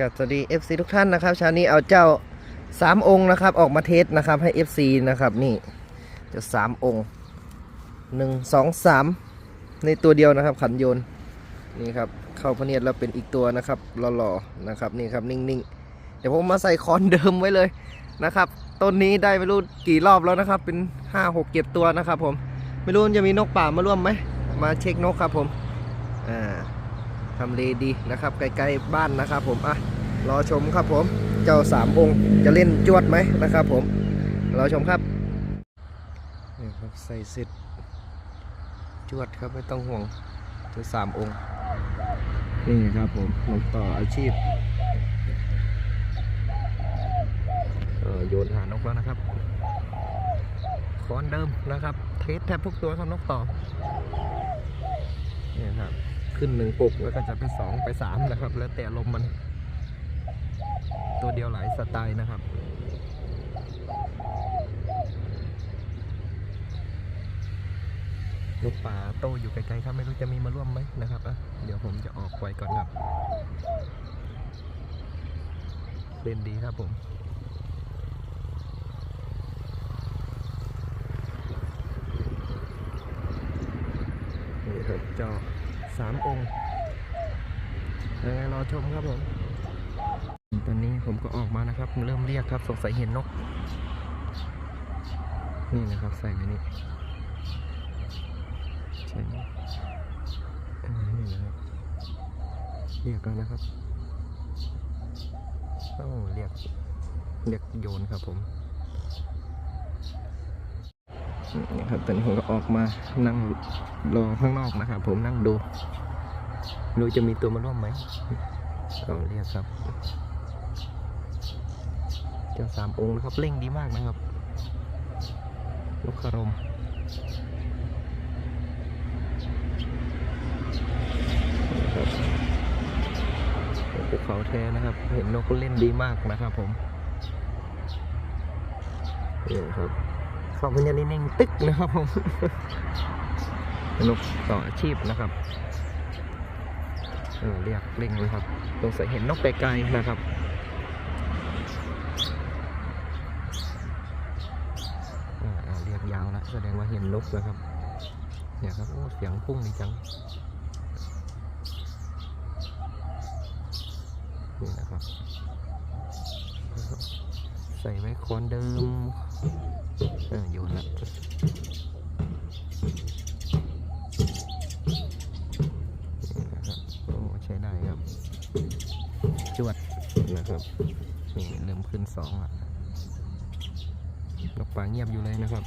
กับสวัสดี FC ทุกท่านนะครับเช้านี้เอาเจ้าสามองค์นะครับ ออกมาเทสนะครับให้ FC นะครับนี่จะสามองค์หนึ่งสองสามในตัวเดียวนะครับ ขันโยนนี่ครับเข้าพเนียดแล้วเป็นอีกตัวนะครับหล่อๆนะครับนี่ครับนิ่งๆ เดี๋ยวผมมาใส่คอนเดิมไว้เลยนะครับต้นนี้ได้ไม่รู้กี่รอบแล้วนะครับ เป็นห้าหกเก็บตัวนะครับ ผมไม่รู้จะมีนกป่ามาร่วมไหมมาเช็คนกครับผมอ่า ทำเลดีนะครับใกล้ๆบ้านนะครับผมอะรอชมครับผมเจ้าสามองค์จะเล่นจวดไหมนะครับผมรอชมครับนี่ครับใส่เสร็จจวดครับไม่ต้องห่วงเจ้าสามองค์นี่ครับผมลงต่ออาชีพโยนหานกแล้วนะครับคอนเดิมนะครับ เทสแทบทุกตัวครับนกต่อนี่ครับ ขึ้นหนึ่งปุกแล้วก็จะไปสองไปสามนะครับ แล้วแต่ลมมัน ตัวเดียวหลายสไตล์นะครับลูกป่าโตอยู่ไกลๆครับไม่รู้จะมีมาร่วมไหมนะครับอะเดี๋ยวผมจะออกไวก่อนครับเล่นดีครับผมนี่ครับเจ้า สามองค์ยังไงรอชมครับผมตอนนี้ผมก็ออกมานะครับ เริ่มเรียกครับ สงสัยเห็นนก นี่นะครับ ใส่ไว้นี่ใช่นี่นะครับเรียกแล้วนะครับโอ้เรียกเรียกโยนครับผมนี่ครับตอนนี้ผมก็ออกมานั่งรอข้างนอกนะครับ ผมนั่งดู รู้จะมีตัวมาร่วมไหมก็เรียกครับ เจ้าสามองค์นะครับเร่งดีมากนะครับนกคารมนะครับภูเขาแท้นะครับ เห็นนกเล่นดีมากนะครับผมนี่ครับขอบคุณยาลินิ่งตึกนะครับผมนกต่ออาชีพนะครับ เออเรียกเร่งเลยครับสงสัยเห็นนกไกลๆนะครับอ่าอ่าเรียกยาวแล้วแสดงว่าเห็นนกแล้วครับเนี่ยครับโอ้เสียงพุ่งดีจังนี่นะครับใส่ไว้โคนเดิมเออโยนละนี่นะครับโอ้ใช้ได้ครับ จวดนะครับ นี่เริ่มขึ้น สองนกปลาเงียบอยู่เลยนะครับ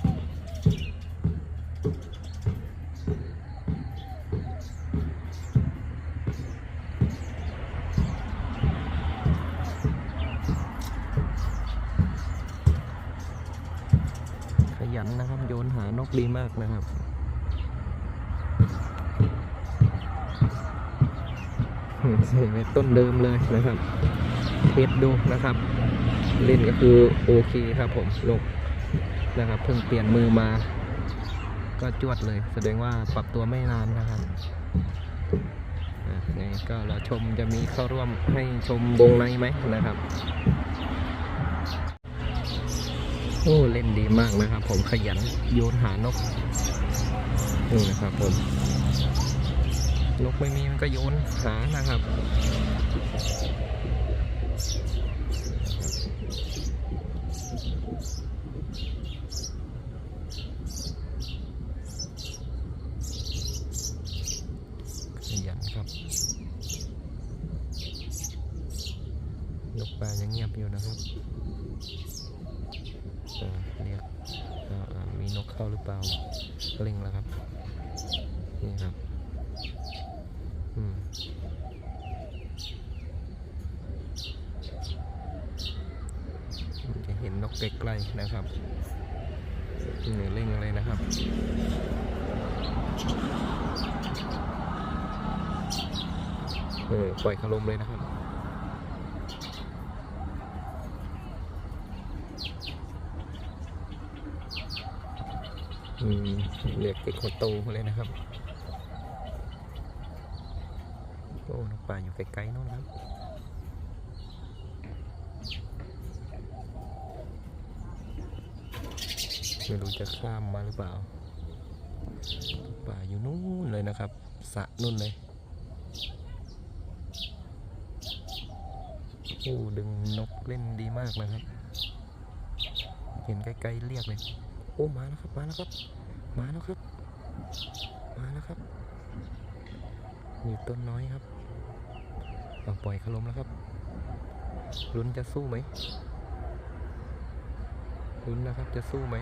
ขยันนะครับโยนหานกดีมากนะครับใส่ไว้ต้นเดิมเลยนะครับ เทสดูนะครับ เล่นก็คือโอเคครับผมนกนะครับเพิ่งเปลี่ยนมือมา ก็จวดเลย แสดงว่าปรับตัวไม่นานนะครับอะไงก็รอชมจะมีเข้าร่วมให้ชมวงในไหมนะครับโอ้เล่นดีมากนะครับ ผมขยันโยนหานกนี่นะครับผมนกไม่มีมันก็โยนหานะครับ ขยันครับ นกปลายังเงียบอยู่นะครับ เออเรียกเอ่อเอ่อมีนกเข้าหรือเปล่าเล็งแล้วครับ นี่ครับ อืมจะเห็นนกไก ลๆนะครับนี่เร่งเลยนะครับเออปล่อยคารมเลยนะครับอืมเรียกติดคนโตมาเลยนะครับโอ้นกป่าอยู่ไกลๆโน่นครับ ไม่รู้จะข้ามมาหรือเปล่า ป่าอยู่นู่นเลยนะครับสะนู่นเลยโอ้ดึงนกเล่นดีมากนะครับ เห็นไกลๆเรียกเลย โอ้มาแล้วครับ มาแล้วครับ มาแล้วครับ มาแล้วครับมีต้นน้อยครับปล่อยคารมแล้วครับลุ้นจะสู้ไหมลุ้นนะครับจะสู้ไหม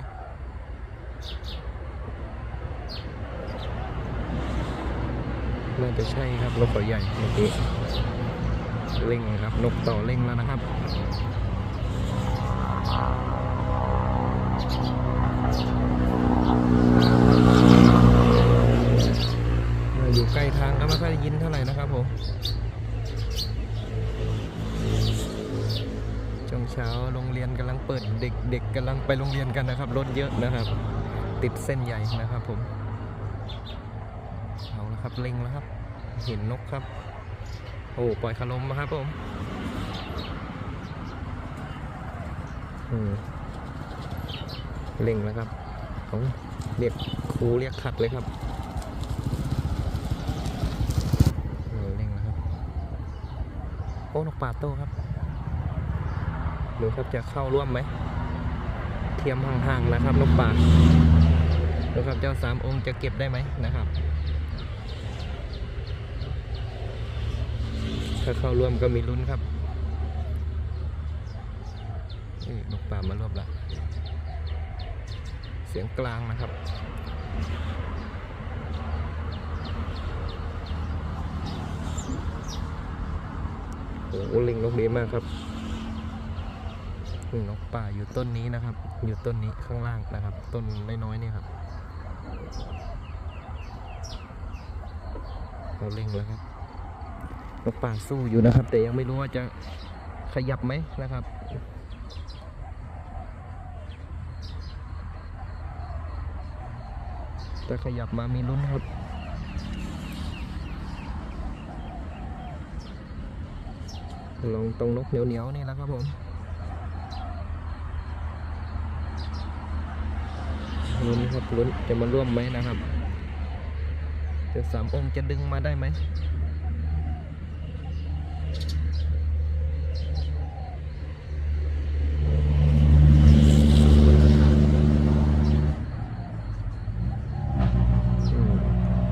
น่าจะใช่ครับนกเขาใหญ่เมื่อกี้เร่งครับ นกต่อเร่งแล้วนะครับอยู่ใกล้ทางก็ไม่ค่อยได้ยินเท่าไหร่นะครับผมช่วงเช้าโรงเรียนกำลังเปิดเด็กเด็กกำลังไปโรงเรียนกันนะครับ รถเยอะนะครับ ติดเส้นใหญ่นะครับผม เอาละครับเล็งแล้วครับ เห็นนกครับ โอ้ปล่อยคารมมาครับผมอืมเล็งแล้วครับเขาเรียกครูเรียกขัดเลยครับเออเล็งแล้วครับ โอ้นกป่าโตครับดูครับจะเข้าร่วมไหมเทียมห่างๆนะครับนกป่า ดูครับเจ้าสามองค์จะเก็บได้ไหมนะครับ ถ้าเข้าร่วมก็มีลุ้นครับนี่นกป่ามารวบละ เสียงกลางนะครับโอ้โหลิงนกดีมากครับนกป่าอยู่ต้นนี้นะครับ อยู่ต้นนี้ข้างล่างนะครับ ต้นน้อยๆนี่ครับ เราเล็งแล้วครับนกป่าสู้อยู่นะครับ แต่ยังไม่รู้ว่าจะขยับไหมนะครับถ้าขยับมามีลุ้นครับลองตรงนกเหนียวๆนี่แหล้วครับผม ลุ้นครับลุ้นจะมาร่วมไหมนะครับจะสามองค์จะดึงมาได้ไหม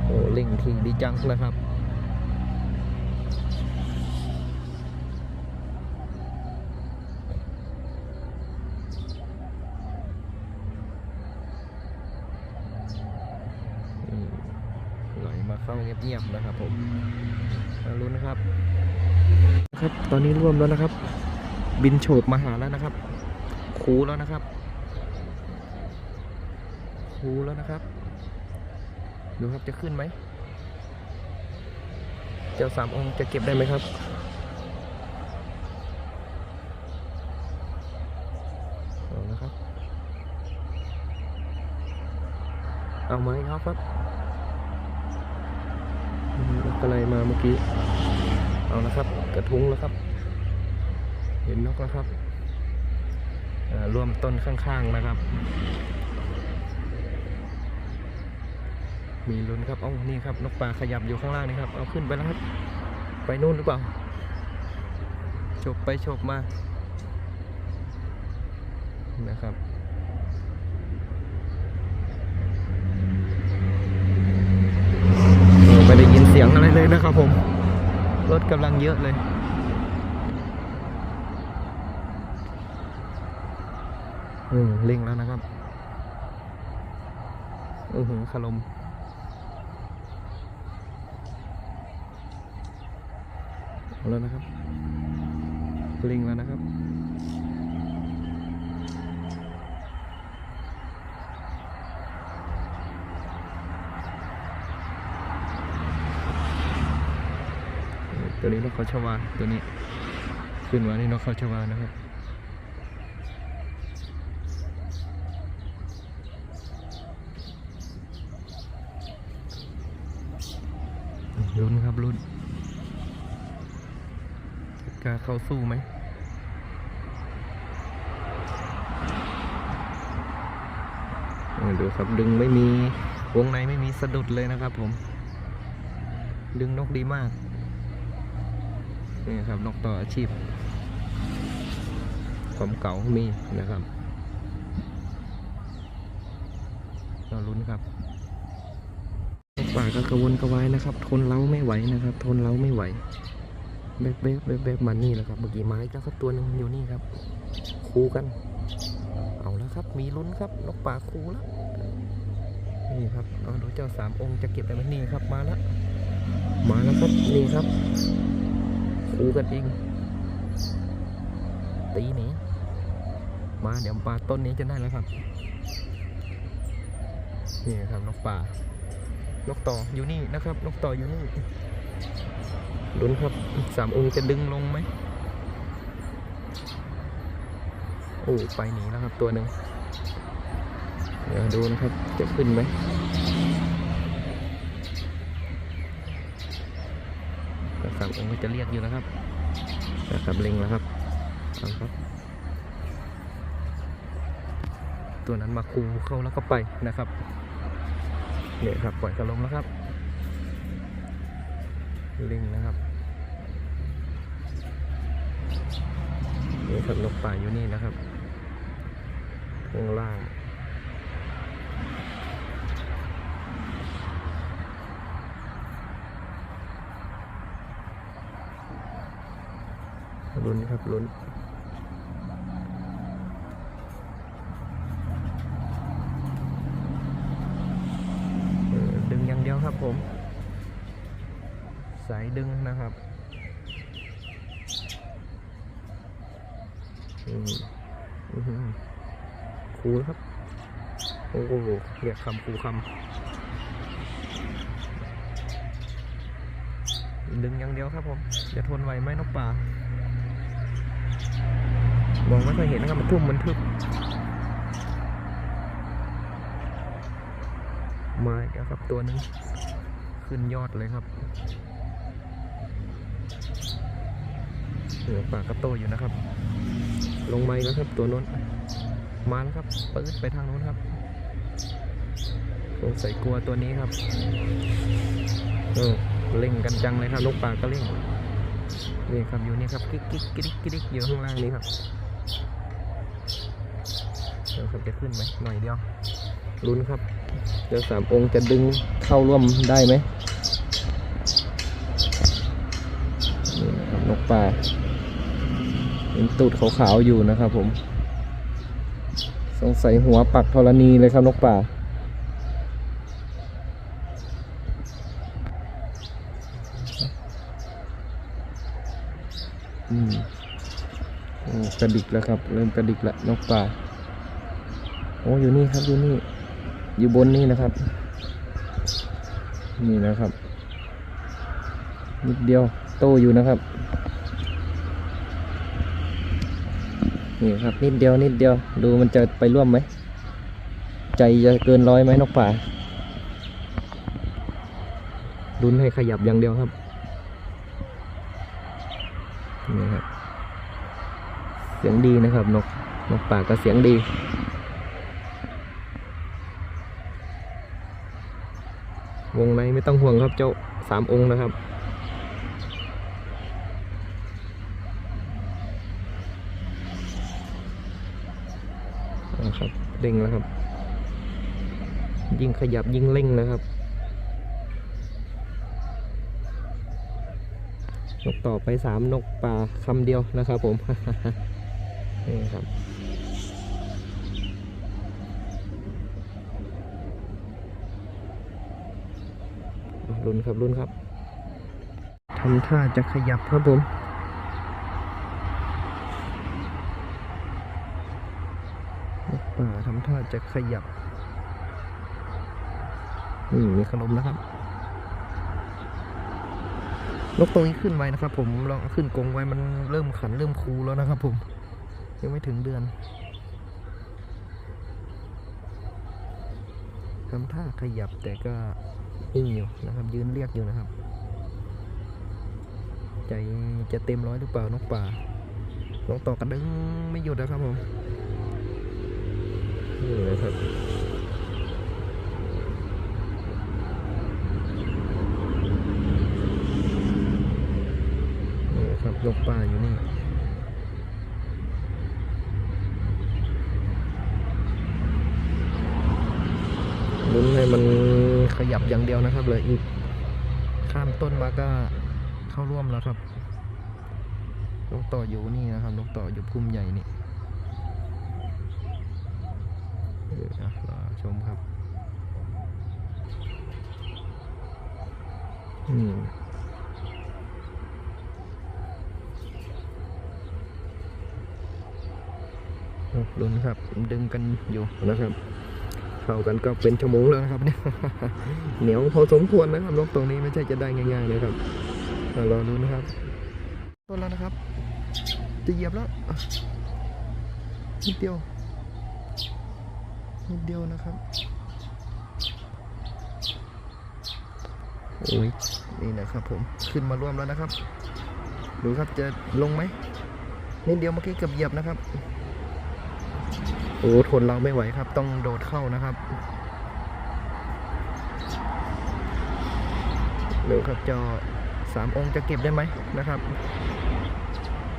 โอ้เล่งทีดีจังเลยครับ อืมไหลมาเข้าเงียบๆนะครับผมมาลุ้นนะครับนะครับ ต อนนี้ร่วมแล้วนะครับ บินโฉบมาหาแล้วนะครับ คูแล้วนะครับ คูแล้วนะครับ ดูครับจะขึ้นไหม เจ้าสามองค์จะเก็บได้ไหมครับเอาละครับ เอาไหมครับครับอืมอะไรมาเมื่อกี้ เอาละครับ กระทุ้งแล้วครับ เห็นนกแล้วครับอ่ารวมต้นข้างๆนะครับ มีลุ้นครับเอ้านี่ครับ นกป่าขยับอยู่ข้างล่างนี่ครับ เอาขึ้นไปแล้วครับ ไปนู่นหรือเปล่าโฉบไปโฉบมานะครับ เออไม่ได้ยินเสียงอะไรเลยนะครับผม รถ กำลังเยอะเลย อืมเร่งแล้วนะครับ อือหือขลมแล้วนะครับเร่งแล้วนะครับ นี้นกเขาชวาตัวนี้ขึ้นมานี่นกเขาชวานะครับลุ้นครับลุ้นจะกาเข้าสู้ไหมดูครับดึงไม่มีวงในไม่มีสะดุดเลยนะครับผม ดึงนกดีมาก นี่ครับนกต่ออาชีพความเก่ามีนะครับเราลุ้นครับนกป่าก็กระวนกระวายนะครับ ทนเล้าไม่ไหวนะครับ ทนเล้าไม่ไหวเบ๊บเบ๊บเบ๊บเบ๊บมานี่แล้วครับเมื่อกี้ไม้แล้วครับตัวหนึ่งอยู่นี่ครับ คู่กัน เอาแล้วครับ มีลุ้นครับนกป่าคู่แล้วนี่ครับเอาดูเจ้าสามองค์จะเก็บได้ไหมนี่ครับมาแล้วมาแล้วครับนี่ครับ คูกันเอง ตีหนีมาเดี๋ยวปลาต้นนี้จะได้แล้วครับ นี่ครับนกป่านกต่ออยู่นี่นะครับนกต่ออยู่นี่ลุ้นครับสามองค์จะดึงลงไหมโอ้ไปหนีแล้วครับตัวหนึ่งเดี๋ยวดูนะครับจะขึ้นไหม แต่สามองค์ก็จะเรียกอยู่นะครับนะครับเล็งแล้วครับเอาครับ ตัวนั้นมาคูเข้าแล้วก็ไปนะครับเนี่ยครับปล่อยกระลงแล้วครับเล็งนะครับนี่ครับนกป่าอยู่นี่นะครับข้างล่าง ลุ้นครับลุ้นดึงอย่างเดียวครับผม สายดึงนะครับคูครับ โอ้โหเรียกคำคูคำดึงอย่างเดียวครับผมจะทนไหวไหมนกป่า มองไม่ค่อยเห็นนะครับมันทุ่มมันทึบมาแล้วครับตัวหนึงขึ้นยอดเลยครับเหนือป่ากระโตอยู่นะครับ ลงไม้แล้วครับตัวโน้นมาแล้วครับปื๊ดไปทางโน้นครับสงสัยกลัวตัวนี้ครับเออเล่งกันจังเลยครับลูกปลาก็เล่งนี่ครับอยู่นี่ครับกิ๊กกิ๊กกิ๊กกิ๊กอยู่ข้างล่างนี้ครับ ครับจะขึ้นไหมหน่อยเดียวลุ้นครับเดี๋ยวสามองค์จะดึงเข้าร่วมได้ไหมนี่ครับนกปลาเป็นตูดขาวๆอยู่นะครับผม สงสัยหัวปักธรณีเลยครับนกป่าอืมกระดิกแล้วครับ เริ่มกระดิกแล้วนกป่า โอ้อยู่นี่ครับอยู่นี่ อยู่บนนี่นะครับ นี่นะครับ นิดเดียวโตอยู่นะครับ นี่ครับนิดเดียวนิดเดียว ดูมันจะไปร่วมไหม ใจจะเกินร้อยไหมนกป่าลุ้นให้ขยับอย่างเดียวครับ นี่ครับ เสียงดีนะครับ นกนกป่าก็เสียงดี วงในไม่ ต้องห่วงครับเจ้าสามองค์นะครับ นะครับเร่งแล้วครับ ยิ่งขยับยิ่งเร่งนะครับนกต่อไปสามนกป่าคำเดียวนะครับผมนี่ครับ รุนครับรุนครับทำท่าจะขยับครับผมป่าทำท่าจะขยับนี่มีขนมนะครับ นกตัวนี้ขึ้นไว้นะครับ ผมลองขึ้นกรงไว้มันเริ่มขันเริ่มคูแล้วนะครับ ผม ยังไม่ถึงเดือนทำท่าขยับแต่ก็ ยืนอยู่นะครับยืนเรียกอยู่นะครับ ใจจะเต็มร้อยหรือเปล่านกป่าน้องต่อกระดึงไม่หยุดนะครับผมนี่เลยครับนี่ครับนกป่าอยู่นี่ลุ้นให้มัน ยับอย่างเดียวนะครับเลยอีกข้ามต้นมาก็เข้าร่วมแล้วครับนกต่ออยู่นี่นะครับนกต่ออยู่พุ่มใหญ่นี่เอออะรอชมครับอืมลุ้นครับ ดึงกันอยู่นะครับ เข้ากันก็เป็นชั่วโมงแล้วนะครับเนี่ยเหนียวพอสมควรนะครับนกตรงนี้ไม่ใช่จะได้ง่ายๆนะครับอะรอดูนะครับต้นแล้วนะครับ จะเหยียบแล้วอะนิดเดียวนิดเดียวนะครับโอ้ยนี่นะครับผมขึ้นมาร่วมแล้วนะครับ ดูครับจะลงไหมนิดเดียวเมื่อกี้เกือบเหยียบนะครับโอ้ทนเราไม่ไหวครับ ต้องโดดเข้านะครับเดี๋ยวครับจอสามองค์จะเก็บได้ไหมนะครับ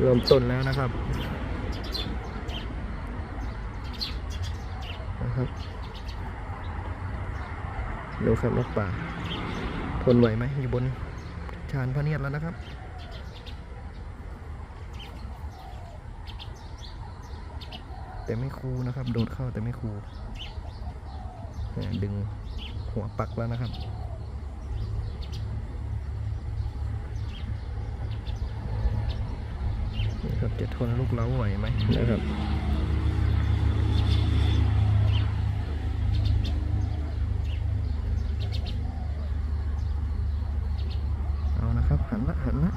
เริ่มต้นแล้วนะครับนะครับดูครับนกป่าทนไหวไหมอยู่บนชานพระเนียดแล้วนะครับ แต่ไม่คูนะครับ โดดเข้าแต่ไม่คูเนี่ยดึงหัวปักแล้วนะครับนี่ครับจะทนลูกเล้าไหวไหมนะครับเอานะครับหันละหันละ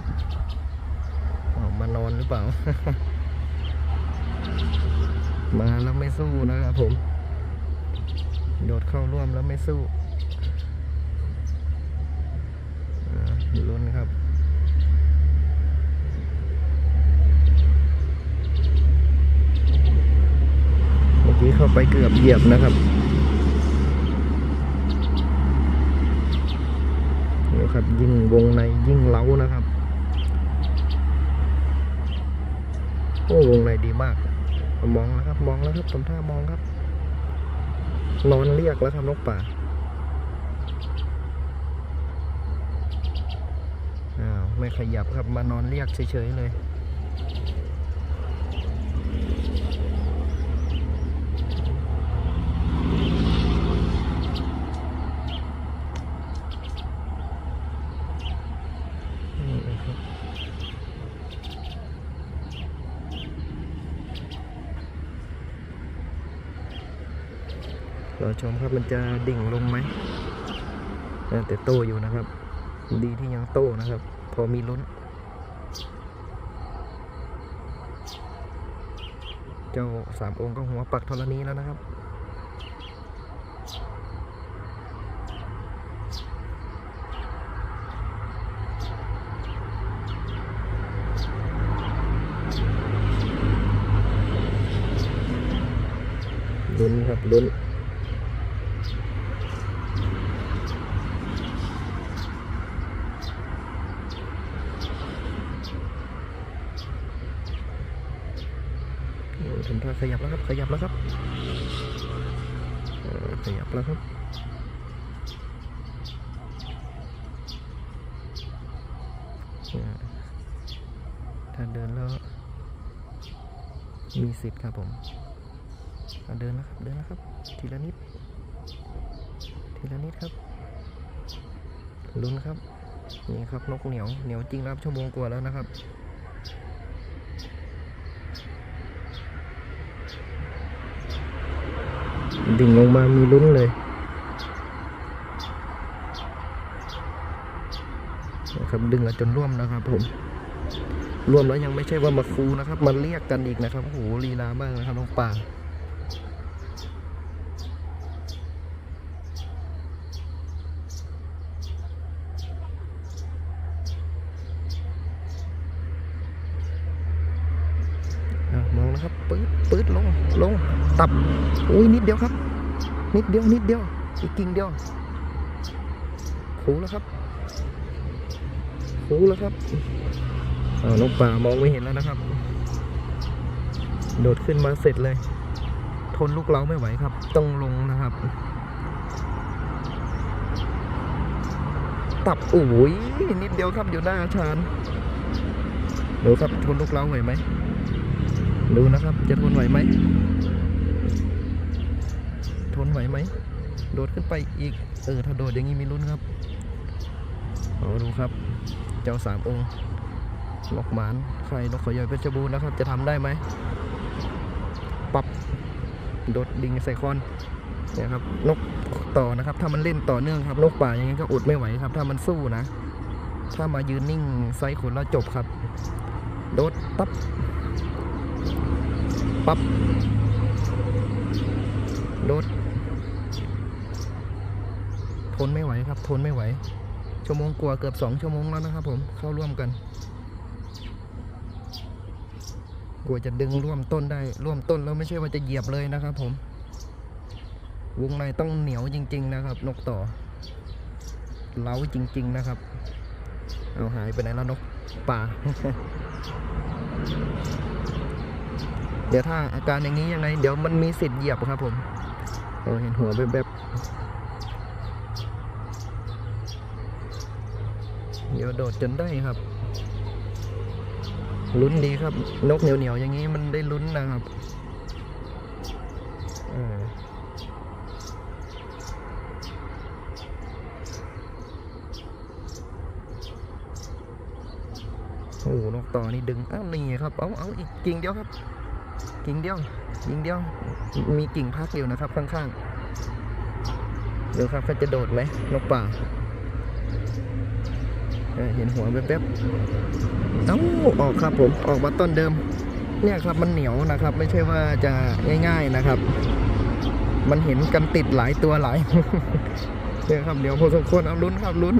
ออกมานอนหรือเปล่า มาแล้วไม่สู้นะครับผม โดดเข้าร่วมแล้วไม่สู้อ่าลุ้นครับเมื่อกี้เข้าไปเกือบเหยียบนะครับนี่ครับยิ่งวงในยิ่งเล้านะครับ โอ้วงในดีมาก มองแล้วครับ มองแล้วครับทำท่ามองครับนอนเรียกแล้วครับนกป่าอ้าวไม่ขยับครับมานอนเรียกเฉยๆเลย นี่นะครับ เราชมครับมันจะดิ่งลงไหมแต่โตอยู่นะครับ ดีที่ยังโตนะครับ พอมีลุ้น เจ้าสามองค์ก็หัวปักธรณีแล้วนะครับลุ้นครับลุ้น โอ้ทำท่า ขยับแล้วครับ ขยับแล้วครับขยับแล้วครับถ้าเดินแล้ว มีสิทธิ์ครับผมเดินแล้วครับ เดินแล้วครับ ทีละนิด ทีละนิดครับ ลุ้นครับ นี่ครับนกเหนียว เหนียวจริงแล้วครับชั่วโมงกว่าแล้วนะครับ ดิ่งลงมามีลุ้นเลยนะครับดึงมาจนร่วมนะครับผมร่วมแล้วยังไม่ใช่ว่ามาคูนะครับมาเรียกกันอีกนะครับโอ้โหลีลามากนะครับน้องป่างนะ ครับปื๊ดปื๊ดลงลงตับอุ้ยนิดเดียวครับ นิดเดียวนิดเดียวอีกกิ่งเดียวคูแล้วครับคูแล้วครับเอานกป่ามองไม่เห็นแล้วนะครับ โดดขึ้นมาเสร็จเลย ทนลูกเล้าไม่ไหวครับ ต้องลงนะครับ ตับโอ้ยนิดเดียวครับอยู่หน้าอาชานดูครับทนลูกเล้าไหวไหม ดูนะครับ จะทนไหวไหมทนไหวไหมโดดขึ้นไปอีก เออถ้าโดดอย่างนี้มีลุ้นครับเอาดูครับ เจ้าสามองค์นกหมานใครนกขอยอยเพชรบูรณ์นะครับ จะทำได้ไหมปับโดดดิ่งใส่คอนเนี่ยครับนกต่อนะครับ ถ้ามันเล่นต่อเนื่องครับ นกป่าอย่างนี้ก็อดไม่ไหวครับ ถ้ามันสู้นะ ถ้ามายืนนิ่งไซส์ขนแล้วจบครับ โดดปั๊บ ปั๊บโดดทนไม่ไหวครับ ทนไม่ไหว ชั่วโมงกว่าเกือบสองชั่วโมงแล้วนะครับ ผมเข้าร่วมกันกว่าจะดึงร่วมต้นได้ร่วมต้นแล้วไม่ใช่ว่าจะเหยียบเลยนะครับ ผม วงในต้องเหนียวจริง ๆ นะครับ นกต่อ เล้าจริง ๆ นะครับ เอาหายไปไหนแล้วนกป่า เดี๋ยวถ้าอาการอย่างนี้ยังไง เดี๋ยวมันมีสิทธิ์เหยียบครับผมเราเห็นหัวแบบๆเดี๋ยวโดดจนได้ครับ ลุ้นดีครับ นกเหนียวๆอย่างนี้มันได้ลุ้นนะครับโอ้โหนกต่อนี่ดึงอ้าวนี่ครับ เอาเอาอีกกิ่งเดียวครับ กิ่งเดียวกิ่งเดียว มีกิ่งพักอยู่นะครับข้างๆเดี๋ยวครับเขาจะโดดไหมนกป่าเออเห็นหัวแป๊บๆเอ้าออกครับผมออกมาต้นเดิม เนี่ยครับมันเหนียวนะครับ ไม่ใช่ว่าจะง่าย ๆนะครับ มันเห็นกันติดหลายตัวหลายเนี่ยครับเดี๋ยวพอสมควรเอาลุ้นครับลุ้น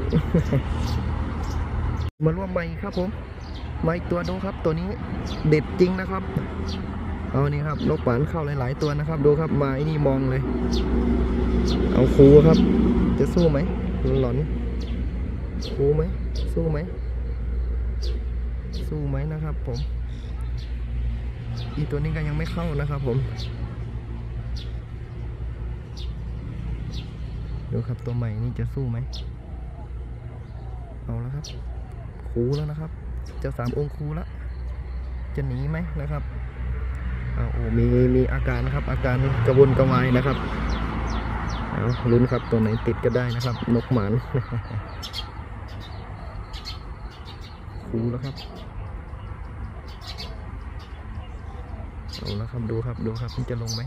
มาร่วมใหม่ครับผมมาอีกตัวดูครับ ตัวนี้เด็ดจริงนะครับ เอานี่ครับนกปานเข้าหลาย ๆ ตัวนะครับ ดูครับมาไอ้นี่มองเลย เอาคูครับ จะสู้ไหมหลอนคูไหมสู้ไหมสู้ไหมนะครับ ผม อีตัวนี้ก็ยังไม่เข้านะครับผมดูครับตัวใหม่นี่จะสู้ไหมเอาแล้วครับคูแล้วนะครับจ้าสามองค์คูแล้วจะหนีไหมนะครับ อาโอ้มีมีอาการนะครับ อาการกระวนกระวายนะครับเอาลุ้นครับตัวไหนติดก็ได้นะครับ นกหมานคูแล้วครับเอาแล้วครับดูครับดูครับมันจะลงไหม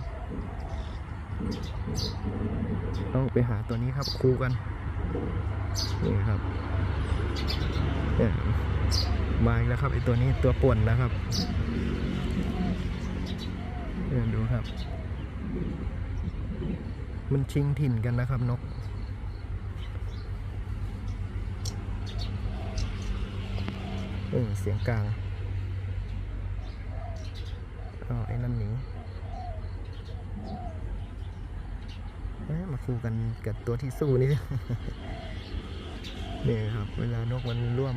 ต้องไปหาตัวนี้ครับคูกันนี่ครับมาอีกแล้วครับไอตัวนี้ตัวป่วนนะครับ เนี่ยดูครับ มันชิงถิ่นกันนะครับนกเออเสียงกลางอ๋อไอ้นั่นหนีเอ้ยมาคู่กันกับตัวที่สู้นี่เนี่ยครับ เวลานกมันร่วม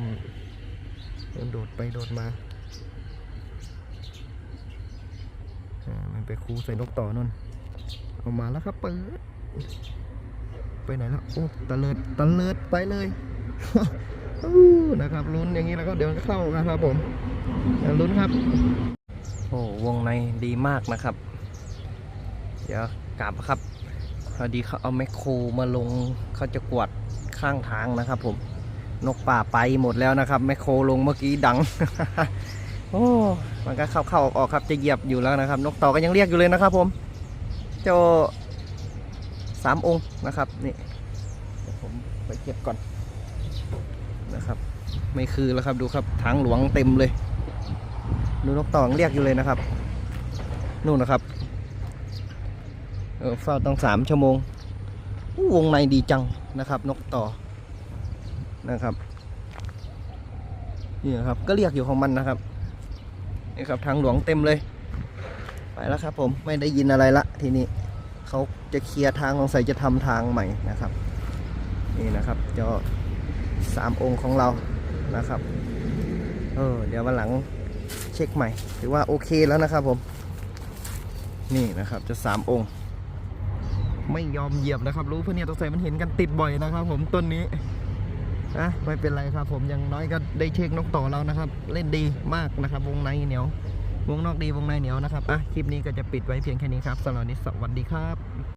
มันโดดไปโดดมาอ่ามัน ไปคูใส่นกต่อนุ่นเอามาแล้วครับเปิดไปไหนแล้วโอ้ตะเลิดตะเลิดไปเลยนะครับลุ้นอย่างนี้แล้วก็เดี๋ยวมันก็เข้านะครับผมลุ้นครับ โอ้วงในดีมากนะครับ เดี๋ยวกลับครับพอดีเขาเอาแมคโครมาลงเขาจะกวดข้างทางนะครับ ผมนกป่าไปหมดแล้วนะครับแมคโครลงเมื่อกี้ดัง โอ้มันก็เข้าเข้าออกๆครับจะเหยียบอยู่แล้วนะครับ นกต่อก็ยังเรียกอยู่เลยนะครับ ผม เจ้าสามองค์นะครับนี่เดี๋ยวผมไปเก็บก่อนนะครับ ไม่คือแล้วครับดูครับทางหลวงเต็มเลย ดูนกต่อยังเรียกอยู่เลยนะครับ นู่นนะครับเออเฝ้าตั้งสามชั่วโมงวงในดีจังนะครับ นกต่อนะครับนี่นะครับ ก็เรียกอยู่ของมันนะครับ นี่ครับทางหลวงเต็มเลย ไปแล้วครับผมไม่ได้ยินอะไรละทีนี้เขาจะเคลียร์ทางสงสัยจะทำทางใหม่นะครับ นี่นะครับเจ้าสามองค์ของเรานะครับเออเดี๋ยววันหลังเช็คใหม่ ถือว่าโอเคแล้วนะครับผม นี่นะครับจะสามองค์ ไม่ยอมเหยียบนะครับ รู้เพื่อนเนี่ยตัวใส่มันเห็นกันติดบ่อยนะครับ ผมต้นนี้ นะไม่เป็นไรครับ ผมยังน้อยก็ได้เช็คนกต่อแล้วนะครับ เล่นดีมากนะครับ วงในเหนียววงนอกดีวงในเหนียวนะครับอะคลิปนี้ก็จะปิดไว้เพียงแค่นี้ครับสำหรับวันนี้สวัสดีครับ